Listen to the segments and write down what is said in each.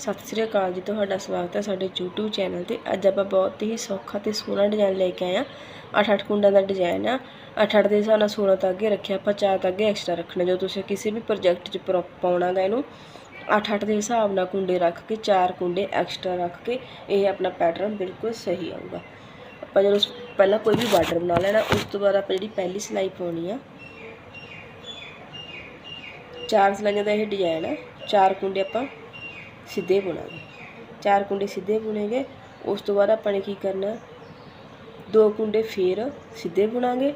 ਸਤਿ ਸ੍ਰੀ ਅਕਾਲ ਜੀ, ਤੁਹਾਡਾ ਸਵਾਗਤ ਹੈ ਸਾਡੇ YouTube ਚੈਨਲ ਤੇ। ਅੱਜ ਆਪਾਂ ਬਹੁਤ ਹੀ ਸੌਖਾ ਤੇ ਸੋਹਣਾ ਡਿਜ਼ਾਈਨ ਲੈ ਕੇ ਆਏ ਆ 8-8 ਕੁੰਡਾਂ ਦਾ ਡਿਜ਼ਾਈਨ ਆ। 8-8 ਦੇ ਹਿਸਾਬ ਨਾਲ 16 ਅੱਗੇ ਰੱਖਿਆ। ਆਪਾਂ 4 ਅੱਗੇ ਐਕਸਟਰਾ ਰੱਖਣੇ। ਜੋ ਤੁਸੀਂ ਕਿਸੇ ਵੀ ਪ੍ਰੋਜੈਕਟ 'ਚ ਪ੍ਰੋ- ਪਾਉਣਾ ਗਾ ਇਹਨੂੰ 8-8 ਦੇ ਹਿਸਾਬ ਨਾਲ ਕੁੰਡੇ ਰੱਖ ਕੇ 4 ਕੁੰਡੇ ਐਕਸਟਰਾ ਰੱਖ ਕੇ, ਇਹ ਆਪਣਾ ਪੈਟਰਨ ਬਿਲਕੁਲ ਸਹੀ ਆਊਗਾ। ਆਪਾਂ ਜਦੋਂ ਪਹਿਲਾਂ ਕੋਈ ਵੀ ਬਾਰਡਰ ਬਣਾ ਲੈਣਾ, ਉਸ ਤੋਂ ਬਾਅਦ ਆਪਾਂ ਜਿਹੜੀ ਪਹਿਲੀ ਸਿਲਾਈ ਪਾਉਣੀ ਆ, ਚਾਰ ਸਿਲਾਈਆਂ ਦਾ ਇਹ ਡਿਜ਼ਾਈਨ ਆ। ਚਾਰ ਕੁੰਡੇ ਆਪਾਂ ਸਿੱਧੇ ਬੁਣਾਂਗੇ। ਚਾਰ ਕੁੰਡੇ ਸਿੱਧੇ ਬੁਣੇਗੇ, ਉਸ ਤੋਂ ਬਾਅਦ ਆਪਾਂ ਨੇ ਕੀ ਕਰਨਾ? ਦੋ ਕੁੰਡੇ ਫੇਰ ਸਿੱਧੇ ਬੁਣਾਂਗੇ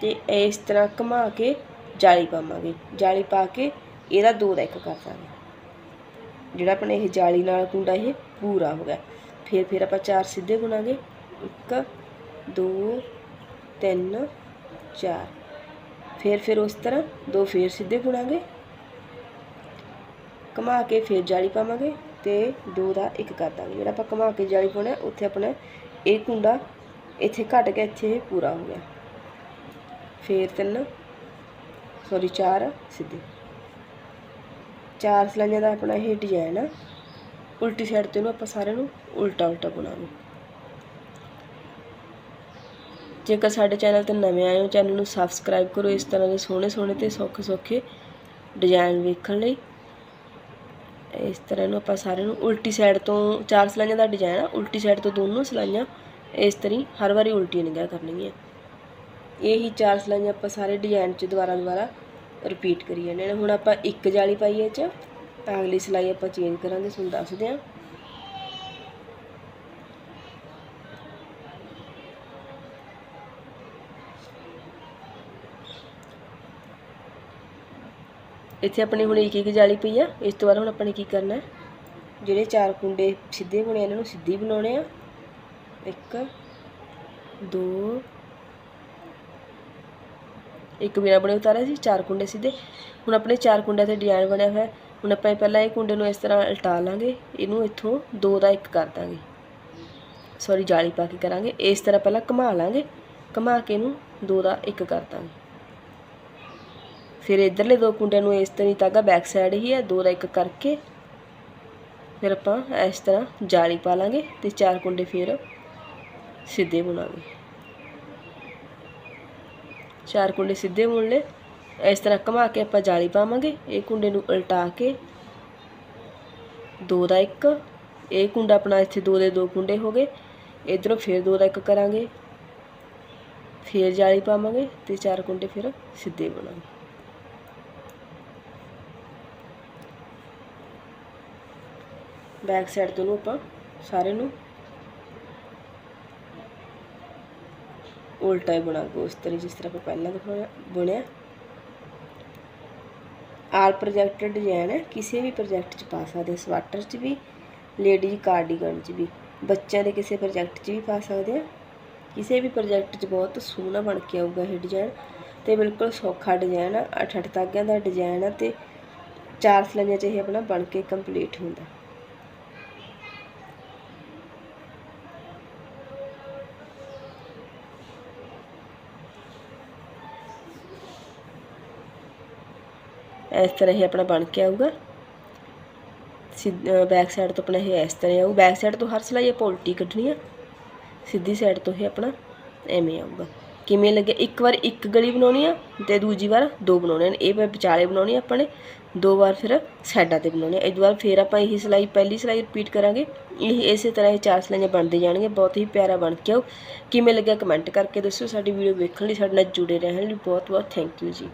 ਤੇ ਇਸ ਤਰ੍ਹਾਂ ਘੁਮਾ ਕੇ ਜਾਲੀ ਪਾਵਾਂਗੇ। ਜਾਲੀ ਪਾ ਕੇ ਇਹਦਾ ਦੋ ਦਾ ਇੱਕ ਕਰ ਦਾਂਗੇ। ਜਿਹੜਾ ਆਪਣੇ ਇਹ ਜਾਲੀ ਨਾਲ ਕੁੰਡਾ ਇਹ ਪੂਰਾ ਹੋ ਗਿਆ। ਫਿਰ ਫਿਰ ਆਪਾਂ ਚਾਰ ਸਿੱਧੇ ਬੁਣਾਂਗੇ। 1 2 3 4 ਫਿਰ ਫਿਰ ਉਸ ਤਰ੍ਹਾਂ ਦੋ ਫੇਰ ਸਿੱਧੇ ਬੁਣਾਂਗੇ। ਘੁਮਾ ਕੇ ਫਿਰ ਜਾਲੀ ਪਾਵਾਂਗੇ ਤੇ ਦੋ ਦਾ ਇੱਕ ਕਰ ਦਾਂਗੇ। ਜਿਹੜਾ ਆਪਾਂ ਘੁਮਾ ਕੇ ਜਾਲੀ ਪਾਉਣਾ, ਉੱਥੇ ਆਪਣਾ ਇਹ ਕੁੰਡਾ ਇੱਥੇ ਘਟ ਗਿਆ, ਇੱਥੇ ਇਹ ਪੂਰਾ ਹੋ ਗਿਆ। ਫਿਰ ਤਿੰਨ ਸੌਰੀ ਚਾਰ, ਸਿੱਧੇ। ਚਾਰ ਸਲਾਈਆਂ ਦਾ ਆਪਣਾ ਇਹ ਡਿਜ਼ਾਈਨ ਆ। ਉਲਟੀ ਸਾਈਡ ਤੇ ਨੂੰ ਆਪਾਂ ਸਾਰਿਆਂ ਨੂੰ ਉਲਟਾ ਉਲਟਾ ਬਣਾਵਾਂਗੇ ਜੇਕਰ ਸਾਡੇ ਚੈਨਲ ਤੇ ਨਵੇਂ ਆਏ ਹੋ ਚੈਨਲ ਨੂੰ ਸਬਸਕ੍ਰਾਈਬ ਕਰੋ। ਇਸ ਤਰ੍ਹਾਂ ਦੇ ਸੋਹਣੇ ਸੋਹਣੇ ਤੇ ਸੌਖੇ ਸੌਖੇ ਡਿਜ਼ਾਈਨ ਵੇਖਣ ਲਈ। ਇਸ ਤਰ੍ਹਾਂ ਨੂੰ ਆਪਾਂ ਸਾਰਿਆਂ ਨੂੰ ਉਲਟੀ ਸਾਈਡ ਤੋਂ ਚਾਰ ਸਲਾਈਆਂ ਦਾ ਡਿਜ਼ਾਈਨ ਆ, ਉਲਟੀ ਸਾਈਡ ਤੋਂ ਦੋਨੋਂ ਸਲਾਈਆਂ ਇਸ ਤਰ੍ਹਾਂ ਹਰ ਵਾਰੀ ਉਲਟੀਆਂ ਨਿਗਾਹ ਕਰਨੀਆਂ। ਇਹੀ ਚਾਰ ਸਲਾਈਆਂ ਆਪਾਂ ਸਾਰੇ ਡਿਜ਼ਾਈਨ 'ਚ ਦੁਬਾਰਾ ਦੁਬਾਰਾ ਰਿਪੀਟ ਕਰੀ ਜਾਂਦੇ ਨੇ ਹੁਣ ਆਪਾਂ ਇੱਕ ਜਾਲੀ ਪਾਈ ਇਹ 'ਚ ਤਾਂ ਅਗਲੀ ਸਲਾਈ ਆਪਾਂ ਚੇਂਜ ਕਰਾਂਗੇ, ਤੁਹਾਨੂੰ ਦੱਸਦੇ ਹਾਂ। ਇੱਥੇ ਆਪਣੀ ਹੁਣ ਇੱਕ ਇੱਕ ਜਾਲੀ ਪਈ ਆ। ਇਸ ਤੋਂ ਬਾਅਦ ਹੁਣ ਆਪਾਂ ਨੇ ਕੀ ਕਰਨਾ ਜਿਹੜੇ ਚਾਰ ਕੁੰਡੇ ਸਿੱਧੇ ਬਣੇ ਇਹਨਾਂ ਨੂੰ ਸਿੱਧੀ ਬਣਾਉਣੇ ਆ। ਇੱਕ, ਦੋ, ਇੱਕ ਬਿਨਾ ਬਣੇ ਉਤਾਰਿਆ ਸੀ, ਚਾਰ ਕੁੰਡੇ ਸਿੱਧੇ। ਹੁਣ ਆਪਣੇ ਚਾਰ ਕੁੰਡਿਆਂ ਤੇ ਡਿਜ਼ਾਈਨ ਬਣਿਆ ਹੋਇਆ ਹੁਣ ਆਪਾਂ ਪਹਿਲਾਂ ਇਹ ਕੁੰਡੇ ਨੂੰ ਇਸ ਤਰ੍ਹਾਂ ਉਲਟਾ ਲਾਂਗੇ। ਇਹਨੂੰ ਇੱਥੋਂ ਦੋ ਦਾ ਇੱਕ ਕਰ ਦਾਂਗੇ। ਸੌਰੀ ਜਾਲੀ ਪਾ ਕੇ ਕਰਾਂਗੇ। ਇਸ ਤਰ੍ਹਾਂ ਪਹਿਲਾਂ ਘੁਮਾ ਲਾਂਗੇ। ਘੁਮਾ ਕੇ ਇਹਨੂੰ ਦੋ ਦਾ ਇੱਕ ਕਰ ਦਾਂਗੇ। ਫਿਰ ਇਧਰਲੇ ਦੋ ਕੁੰਡਿਆਂ ਨੂੰ ਇਸ ਤਰ੍ਹਾਂ ਹੀ ਤਾਗਾ ਬੈਕ ਸਾਈਡ ਹੀ ਹੈ, ਦੋ ਦਾ ਇੱਕ ਕਰਕੇ ਫਿਰ ਆਪਾਂ ਇਸ ਤਰ੍ਹਾਂ ਜਾਲੀ ਪਾ ਲਾਂਗੇ ਤੇ ਚਾਰ ਕੁੰਡੇ ਫਿਰ ਸਿੱਧੇ ਬੁਣਾਂਗੇ। ਚਾਰ ਕੁੰਡੇ ਸਿੱਧੇ ਬੁਣ ਲਏ, ਇਸ ਤਰ੍ਹਾਂ ਘੁਮਾ ਕੇ ਆਪਾਂ ਜਾਲੀ ਪਾਵਾਂਗੇ, ਇਹ ਕੁੰਡੇ ਨੂੰ ਉਲਟਾ ਕੇ ਦੋ ਦਾ ਇੱਕ, ਇਹ ਕੁੰਡਾ ਆਪਣਾ ਇੱਥੇ ਦੋ ਦੇ ਦੋ ਕੁੰਡੇ ਹੋ ਗਏ, ਇਧਰੋਂ ਫਿਰ ਦੋ ਦਾ ਇੱਕ ਕਰਾਂਗੇ, ਫਿਰ ਜਾਲੀ ਪਾਵਾਂਗੇ ਤੇ ਚਾਰ ਕੁੰਡੇ ਫਿਰ ਸਿੱਧੇ ਬਣਾਂਗੇ। ਬੈਕ ਸਾਈਡ ਤੋਂ ਨੂੰ ਆਪਾਂ ਸਾਰੇ ਨੂੰ ਉਲਟਾ ਹੀ ਬਣਾਂਗੇ ਉਸ ਤਰ੍ਹਾਂ ਜਿਸ ਤਰ੍ਹਾਂ ਆਪਾਂ ਪਹਿਲਾਂ ਦਿਖਾਇਆ ਬੁਣਿਆ। ਆਲ ਪ੍ਰੋਜੈਕਟਡ ਡਿਜ਼ਾਈਨ ਹੈ, ਕਿਸੇ ਵੀ ਪ੍ਰੋਜੈਕਟ 'ਚ ਪਾ ਸਕਦੇ ਸਵਾਟਰ 'ਚ ਵੀ ਲੇਡੀਜ਼ ਕਾਰਡੀਗਨ 'ਚ ਵੀ, ਬੱਚਿਆਂ ਦੇ ਕਿਸੇ ਪ੍ਰੋਜੈਕਟ 'ਚ ਵੀ ਪਾ ਸਕਦੇ ਆ ਕਿਸੇ ਵੀ ਪ੍ਰੋਜੈਕਟ 'ਚ ਬਹੁਤ ਸੋਹਣਾ ਬਣ ਕੇ ਆਊਗਾ ਇਹ ਡਿਜ਼ਾਈਨ ਤੇ ਬਿਲਕੁਲ ਸੌਖਾ ਡਿਜ਼ਾਈਨ ਆ ਅੱਠ ਅੱਠ ਤਾਗਿਆਂ ਦਾ ਡਿਜ਼ਾਈਨ ਆ, ਤੇ ਚਾਰ ਸਲਾਈਆਂ 'ਚ ਇਹ ਆਪਣਾ ਬਣ ਕੇ ਕੰਪਲੀਟ ਹੁੰਦਾ। ਇਸ ਤਰ੍ਹਾਂ ਇਹ ਆਪਣਾ ਬਣ ਕੇ ਆਊਗਾ। ਬੈਕ ਸਾਈਡ ਤੋਂ ਆਪਣਾ ਇਹ ਇਸ ਤਰ੍ਹਾਂ ਆਊ। ਬੈਕ ਸਾਈਡ ਤੋਂ ਹਰ ਸਲਾਈ ਆਪਾਂ ਉਲਟੀ ਕੱਢਣੀ ਆ। ਸਿੱਧੀ ਸਾਈਡ ਤੋਂ ਇਹ ਆਪਣਾ ਐਵੇਂ ਆਊਗਾ। ਕਿਵੇਂ ਲੱਗੇ? ਇੱਕ ਵਾਰ ਇੱਕ ਗਲੀ ਬਣਾਉਣੀ ਆ ਤੇ ਦੂਜੀ ਵਾਰ ਦੋ ਬਣਾਉਣੇ ਨੇ ਇਹ ਵਿਚਾਲੇ ਬਣਾਉਣੀ ਆਪਾਂ ਨੇ ਦੋ ਵਾਰ ਫਿਰ ਸਾਈਡਾਂ ਤੇ ਬਣਾਉਣੇ ਇਸ ਵਾਰ ਫਿਰ ਆਪਾਂ ਇਹੀ ਸਲਾਈ, ਪਹਿਲੀ ਸਲਾਈ ਰਿਪੀਟ ਕਰਾਂਗੇ। ਇਹ, ਇਸੇ ਤਰ੍ਹਾਂ ਇਹ ਚਾਰ ਸਲਾਈਆਂ ਬਣਦੇ ਜਾਣਗੇ ਬਹੁਤ ਹੀ ਪਿਆਰਾ ਬਣ ਕੇ ਆਊ। ਕਿਵੇਂ ਲੱਗਿਆ ਕਮੈਂਟ ਕਰਕੇ ਦੱਸਿਓ। ਸਾਡੀ ਵੀਡੀਓ ਵੇਖਣ ਲਈ ਸਾਡੇ ਨਾਲ ਜੁੜੇ ਰਹਿਣ ਲਈ ਬਹੁਤ ਬਹੁਤ ਥੈਂਕ ਯੂ ਜੀ।